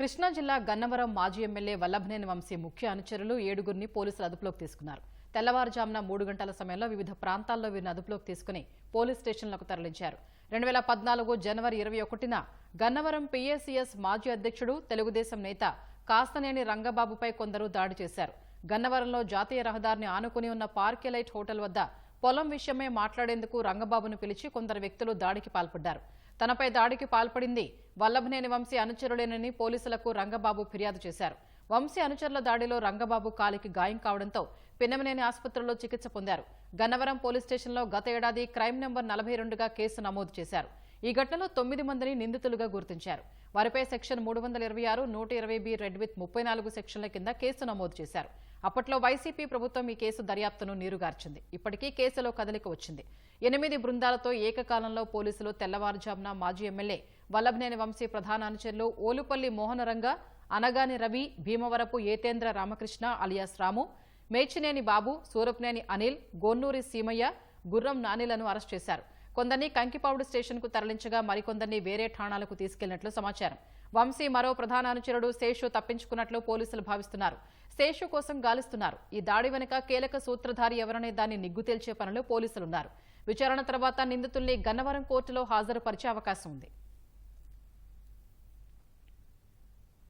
కృష్ణా జిల్లా గన్నవరం మాజీ ఎమ్మెల్యే వల్లభనేని వంశీ ముఖ్య అనుచరులు ఏడుగురిని పోలీసులు అదుపులోకి తీసుకున్నారు. తెల్లవారుజామున మూడు గంటల సమయంలో వివిధ ప్రాంతాల్లో వీరిని అదుపులోకి తీసుకుని పోలీస్ స్టేషన్లకు తరలించారు. రెండు వేల పద్నాలుగు జనవరి ఇరవై ఒకటిన గన్నవరం పీఏసీఎస్ మాజీ అధ్యక్షుడు తెలుగుదేశం నేత కాస్తనేని రంగబాబుపై కొందరు దాడి చేశారు. గన్నవరంలో జాతీయ రహదారిని ఆనుకుని ఉన్న పార్కెలైట్ హోటల్ వద్ద పొలం విషయమై మాట్లాడేందుకు రంగబాబును పిలిచి కొందరు వ్యక్తులు దాడికి పాల్పడ్డారు. తనపై దాడికి పాల్పడింది వల్లభనేని వంశీ అనుచరులేనని పోలీసులకు రంగబాబు ఫిర్యాదు చేశారు. వంశీ అనుచరుల దాడిలో రంగబాబు కాలికి గాయం కావడంతో పిన్నమనేని ఆసుపత్రిలో చికిత్స పొందారు. గన్నవరం పోలీస్ స్టేషన్లో గత ఏడాది క్రైమ్ నెంబర్ నలభై రెండుగా కేసు నమోదు చేశారు. ఈ ఘటనలో తొమ్మిది మందిని నిందితులుగా గుర్తించారు. వారిపై సెక్షన్ మూడు వందల ఇరవై ఆరు నూట ఇరవై బి రెడ్ విత్ ముప్పై నాలుగు సెక్షన్ల కింద కేసు నమోదు చేశారు. అప్పట్లో వైసీపీ ప్రభుత్వం ఈ కేసు దర్యాప్తును నీరుగార్చింది. ఇప్పటికీ కేసులో కదలిక వచ్చింది. ఎనిమిది బృందాలతో ఏకకాలంలో పోలీసులు తెల్లవారుజామున మాజీ ఎమ్మెల్యే వల్లభనేని వంశీ ప్రధాన అనుచరులు ఓలుపల్లి మోహనరంగ అనగాని రవి భీమవరపు ఏతేంద్ర రామకృష్ణ అలియాస్ రాము మేచినేని బాబు సూరప్నేని అనిల్ గోన్నూరి సీమయ్య గుర్రం నానిలను అరెస్ట్ చేశారు. కొందరిని కంకిపావుడు స్టేషన్కు తరలించగా మరికొందరిని వేరే ఠాణాలకు తీసుకెళ్ళినట్లు సమాచారం. వంశీ మరో ప్రధాన అనుచరుడు శేషు తప్పించుకున్నట్లు పోలీసులు భావిస్తున్నారు. శేషు కోసం గాలిస్తున్నారు. ఈ దాడి వెనుక కీలక సూత్రధారి ఎవరనే దాన్ని నిగ్గు తేల్చే పనిలో పోలీసులున్నారు. విచారణ తర్వాత నిందితుల్ని గన్నవరం కోర్టులో హాజరుపరిచే అవకాశం ఉంది.